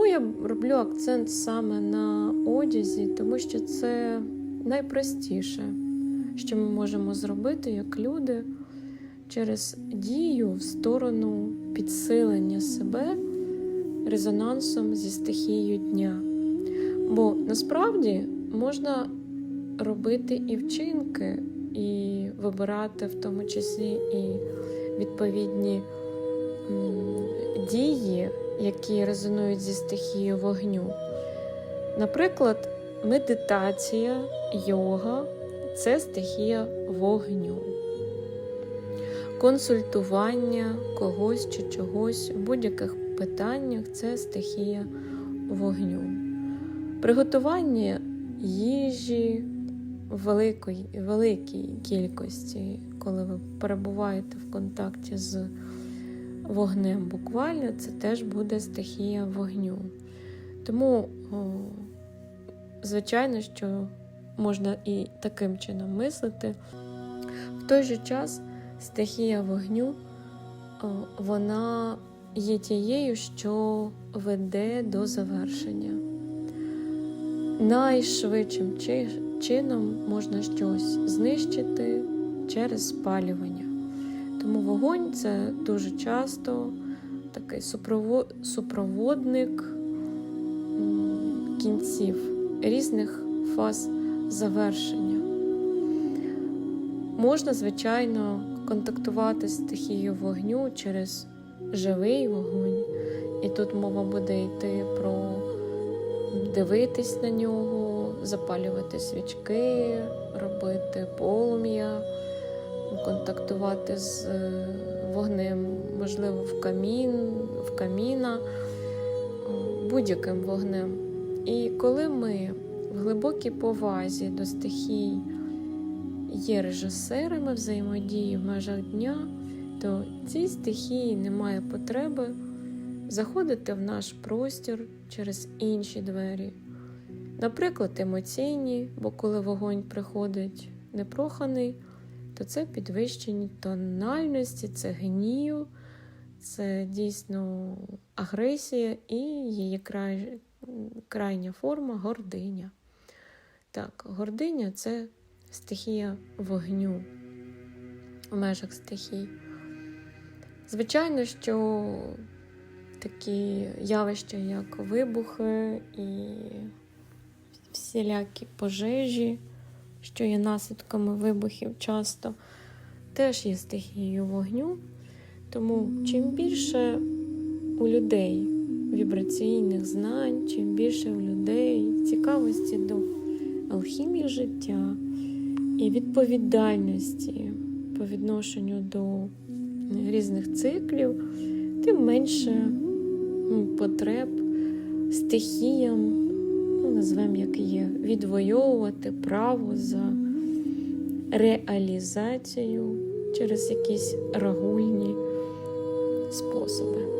Чому я роблю акцент саме на одязі? Тому що це найпростіше, що ми можемо зробити як люди через дію в сторону підсилення себе резонансом зі стихією дня. Бо насправді можна робити і вчинки, і вибирати в тому числі і відповідні дії, які резонують зі стихією вогню. Наприклад, медитація, йога це стихія вогню. Консультування когось чи чогось в будь-яких питаннях це стихія вогню. Приготування їжі в великій, великій кількості, коли ви перебуваєте в контакті з вогнем буквально, це теж буде стихія вогню. Тому, звичайно, що можна і таким чином мислити. В той же час стихія вогню, вона є тією, що веде до завершення. Найшвидшим чином можна щось знищити через спалювання. Тому вогонь це дуже часто такий супроводник кінців різних фаз завершення. Можна, звичайно, контактувати з стихією вогню через живий вогонь. І тут мова буде йти про дивитись на нього, запалювати свічки, робити полум'я, контактувати з е, вогнем, можливо, в камін, в каміна, будь-яким вогнем. І коли ми в глибокій повазі до стихій є режисерами взаємодії в межах дня, то цій стихії немає потреби заходити в наш простір через інші двері. Наприклад, емоційні, бо коли вогонь приходить непроханий, то це підвищені тональності, це гнів, це дійсно агресія і її край, крайня форма гординя. Так, гординя це стихія вогню в межах стихій. Звичайно, що такі явища, як вибухи і всілякі пожежі, що є наслідками вибухів часто, теж є стихією вогню. Тому чим більше у людей вібраційних знань, чим більше у людей цікавості до алхімії життя і відповідальності по відношенню до різних циклів, тим менше потреб стихіям, ну, назвемо як є, відвоювати право за реалізацію через якісь рагульні способи.